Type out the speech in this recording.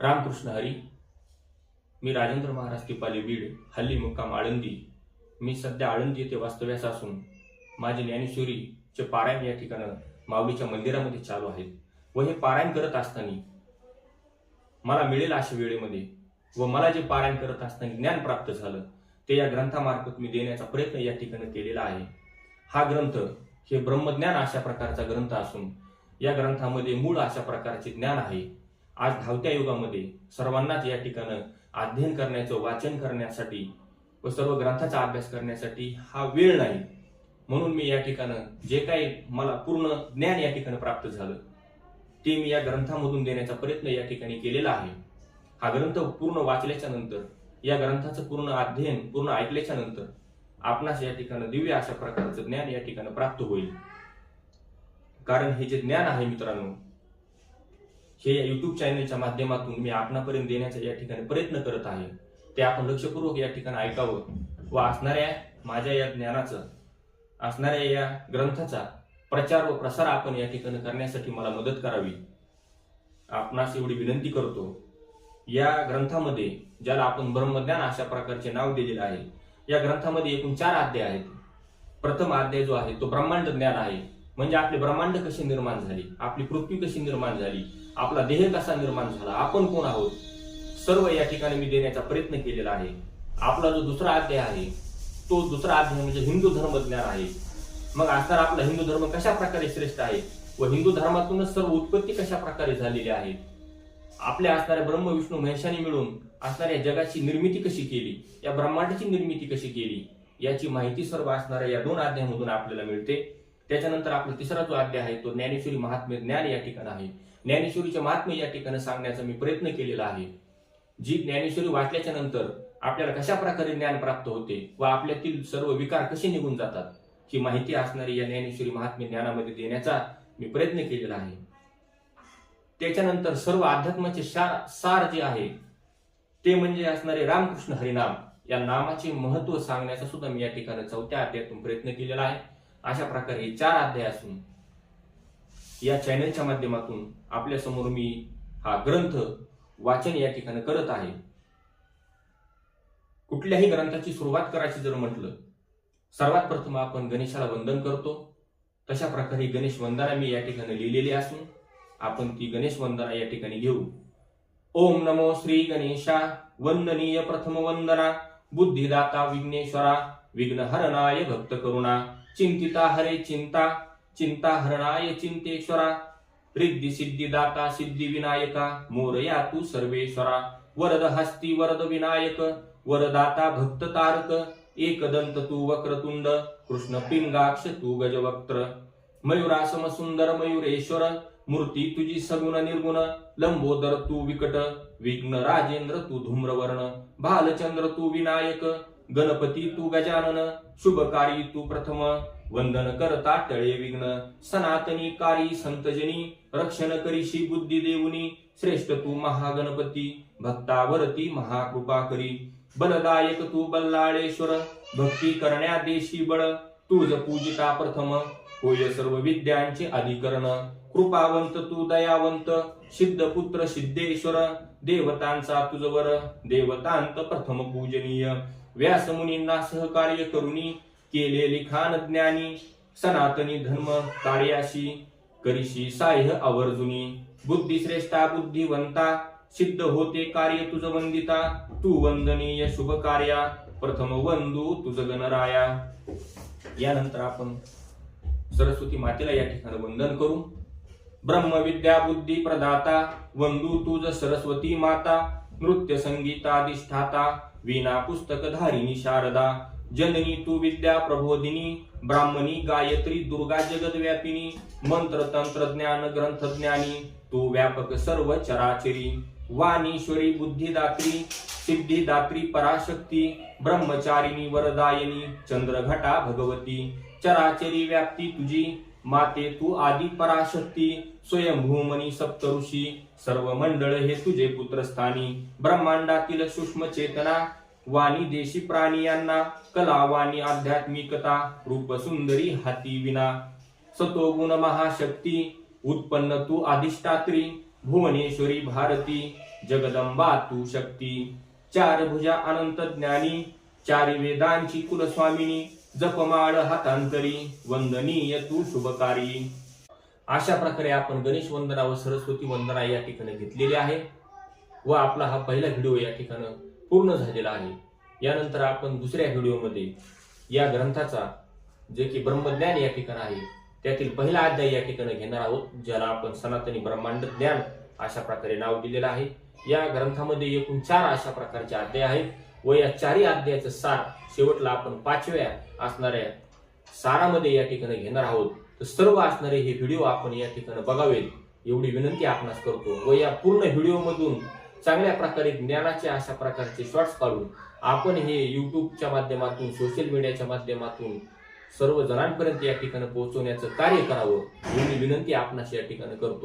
रामकृष्ण हरी मी राजेंद्र महाराज तिपाली बीड हल्ली मुक्काम आळंदी. मी सध्या आळंदी येथे वास्तव्यास असून माझे ज्ञानेश्वरीचे पारायण या ठिकाणं माऊलीच्या मंदिरामध्ये चालू आहे व हे पारायण करत असताना मला मिळेल अशा वेळेमध्ये व मला जे पारायण करत असताना ज्ञान प्राप्त झालं ते या ग्रंथामार्फत मी देण्याचा प्रयत्न या ठिकाणी केलेला आहे. हा ग्रंथ हे ब्रह्मज्ञान अशा प्रकारचा ग्रंथ असून या ग्रंथामध्ये मूळ अशा प्रकारचे ज्ञान आहे. आज धावत्या युगामध्ये सर्वांनाच या ठिकाणं अध्ययन करण्याचं वाचन करण्यासाठी व सर्व ग्रंथाचा अभ्यास करण्यासाठी हा वेळ नाही. म्हणून मी या ठिकाणं जे काही मला पूर्ण ज्ञान या ठिकाणी प्राप्त झालं ते मी या ग्रंथामधून देण्याचा प्रयत्न या ठिकाणी केलेला आहे. हा ग्रंथ पूर्ण वाचल्याच्या नंतर या ग्रंथाचं पूर्ण अध्ययन पूर्ण ऐकल्याच्या नंतर आपणास या ठिकाणी दिव्य अशा प्रकारचं ज्ञान या ठिकाणी प्राप्त होईल. कारण हे जे ज्ञान आहे मित्रांनो हे या युट्यूब चॅनलच्या माध्यमातून मी आपणापर्यंत देण्याचा या ठिकाणी प्रयत्न करत आहे. ते आपण लक्षपूर्वक या ठिकाणी ऐकावं व असणाऱ्या माझ्या या ज्ञानाचं असणाऱ्या या ग्रंथाचा प्रचार व प्रसार आपण या ठिकाणी करण्यासाठी मला मदत करावी. आपणास एवढी विनंती करतो. या ग्रंथामध्ये ज्याला आपण ब्रह्मज्ञान अशा प्रकारचे नाव दिलेलं आहे या ग्रंथामध्ये एकूण चार अध्याय आहेत. प्रथम अध्याय जो आहे तो ब्रह्मांड ज्ञान आहे. म्हणजे आपले ब्रह्मांड कसे निर्माण झाले? आपली पृथ्वी कशी निर्माण झाली? आपला देह कसा निर्माण झाला आपण कोण आहोत? सर्व या ठिकाणी मी देण्याचा प्रयत्न केलेला आहे. आपला जो दुसरा अध्याय आहे तो दुसरा अध्याय म्हणजे हिंदू धर्मज्ञान आहे. मग असणार आपला हिंदू धर्म कशा प्रकारे श्रेष्ठ आहे? व हिंदू धर्मातूनच सर्व उत्पत्ती कशा प्रकारे झालेली आहे? आपल्या असणाऱ्या ब्रह्म विष्णू महेशाने मिळून असणाऱ्या जगाची निर्मिती कशी केली? या ब्रह्मांडाची निर्मिती कशी केली? याची माहिती सर्व असणाऱ्या या दोन अध्यायामधून आपल्याला मिळते. त्याच्यानंतर आपला तिसरा जो अध्याय आहे तो ज्ञानेश्वरी महात्म्य ज्ञान या ठिकाणी आहे. ज्ञानेश्वरीचे महात्म्य या ठिकाणी सांगण्याचा मी प्रयत्न केलेला आहे. जी ज्ञानेश्वरी वाचल्याच्या नंतर आपल्याला कशा प्रकारे ज्ञान प्राप्त होते व आपल्यातील सर्व विकार कसे निघून जातात ही माहिती असणारी या ज्ञानेश्वरी महात्म्य ज्ञानामध्ये देण्याचा मी प्रयत्न केलेला आहे. त्याच्यानंतर सर्व अध्यात्माचे सार सार जे आहे ते म्हणजे असणारे रामकृष्ण हरिनाम. या नामाचे महत्त्व सांगण्याचा सुद्धा मी या ठिकाणी चौथ्या अध्यायातून प्रयत्न केलेला आहे. अशा प्रकारे चार अध्याय असून या चॅनलच्या माध्यमातून आपल्यासमोर मी हा ग्रंथ वाचन या ठिकाणी करत आहे. कुठल्याही ग्रंथाची सुरुवात करायची जर म्हटलं सर्वात प्रथम आपण गणेशाला वंदन करतो. तशा प्रकारे गणेश वंदना मी या ठिकाणी लिहिलेली असून आपण ती गणेश वंदना या ठिकाणी घेऊ. ओम नमो श्री गणेशा वंदनीय प्रथम वंदना बुद्धिदाता विघ्नेश्वरा विघ्नहरणाय भक्त करुणा चिंतिता हरे चिंता चिंता हरणाय चिंतेश्वरा रिद्धी सिद्धिदाता सिद्धी विनायका मोरया तू सर्वेश्वरा वरद हस्ती वरद विनायक वरदाता भक्त तारक एकदंत तू वक्रतुंड कृष्ण पिंगाक्ष तू गजवक्त्र मयुरासम सुंदर मयुरेश्वर मूर्ती तुझी सगुण निर्गुण लंबोदर तू विकट विघ्न राजेंद्र तू धूम्रवर्ण भालचंद्र तू विनायक गणपती तू गजानन शुभकारी तू प्रथम. वंदन करता टळे विघ्न सनातनी कारी संतजनी रक्षण करीशी बुद्धी देऊनी श्रेष्ठ तू महागणपती भक्तावरती महाकृपा करी. बलदायक तू बल्लाळेश्वर भक्ती करण्या देशी बळ तुझ पूजिता प्रथम. होय सर्व विद्यांचे अधिकरण कृपावंत तू दयावंत सिद्ध पुत्र सिद्धेश्वर देवतांचा तुझवर देवतांत प्रथम पूजनीय. व्यासमुनींना सहकार्य करुनी केले लिखाण ज्ञानी सनातनी धर्म कार्याशी करीशी साह्य आवर्जुनी. बुद्धिश्रेष्ठा बुद्धिवंता सिद्ध होते कार्य तुझ वंदिता. तू वंदनीय शुभ कार्या प्रथम वंदू तुझ गणराया. यानंतर आपण सरस्वती मातेला या ठिकाणी वंदन करू. ब्रह्मविद्या बुद्धी प्रदाता वंदू तुझ सरस्वती माता. नृत्य संगीताधिष्ठाता वीणा पुस्तकधारिणी शारदा जननी तू विद्या प्रबोधिनी ब्राह्मणी गायत्री दुर्गा जगदव्यापिनी मंत्र तंत्र ज्ञान ग्रंथ ज्ञानी तू व्यापक सर्व चराचरी वाणीश्वरी बुद्धिदात्री सिद्धिदात्री पराशक्ती ब्रह्मचारिणी वरदायिनी चंद्रघटा भगवती चराचरी व्याप्ती तुझी. माते तू आदी पराशक्ती. स्वयंभूमनी सप्तऋषी सर्व मंडळ हे तुझे पुत्रस्थानी. ब्रह्मांडातील सूक्ष्म चेतना. वाणी देशी प्राणी यांना. कला वाणी आध्यात्मिकता. रूप सुंदरी हाती विना. सतोगुण महाशक्ती. उत्पन्न तू अधिष्ठात्री भुवनेश्वरी भारती. जगदंबा तू शक्ती. चार भुजा अनंत ज्ञानी. चारी वेदांची कुलस्वामिनी. जपमाळ हातांतरी वंदनीय तू शुभकारी. अशा प्रकारे आपण गणेश वंदना व सरस्वती वंदना या ठिकाणी घेतलेली आहे व आपला हा पहिला व्हिडिओ या ठिकाणी पूर्ण झालेला आहे. यानंतर आपण दुसऱ्या व्हिडिओमध्ये या ग्रंथाचा जे की ब्रह्मज्ञान या ठिकाणी आहे त्यातील पहिला अध्याय या ठिकाणी घेणार आहोत ज्याला आपण सनातनी ब्रह्मांड ज्ञान अशा प्रकारे नाव दिलेलं आहे. या ग्रंथामध्ये एकूण चार अशा प्रकारचे अध्याय आहेत. व या चारही अध्यायाचं सार शेवटला आपण पाचव्या असणाऱ्या सारामध्ये या ठिकाणी घेणार आहोत. तर सर्व असणारे हे व्हिडिओ आपण या ठिकाणी बघावेत. एवढी विनंती आपणास करतो. व या पूर्ण व्हिडिओमधून चांगल्या प्रकारे ज्ञानाचे अशा प्रकारचे शॉर्ट्स काढून आपण हे युट्यूबच्या माध्यमातून सोशल मीडियाच्या माध्यमातून सर्व जणांपर्यंत या ठिकाणी पोहोचवण्याचं कार्य करावं एवढी विनंती आपणास या ठिकाणी करतो.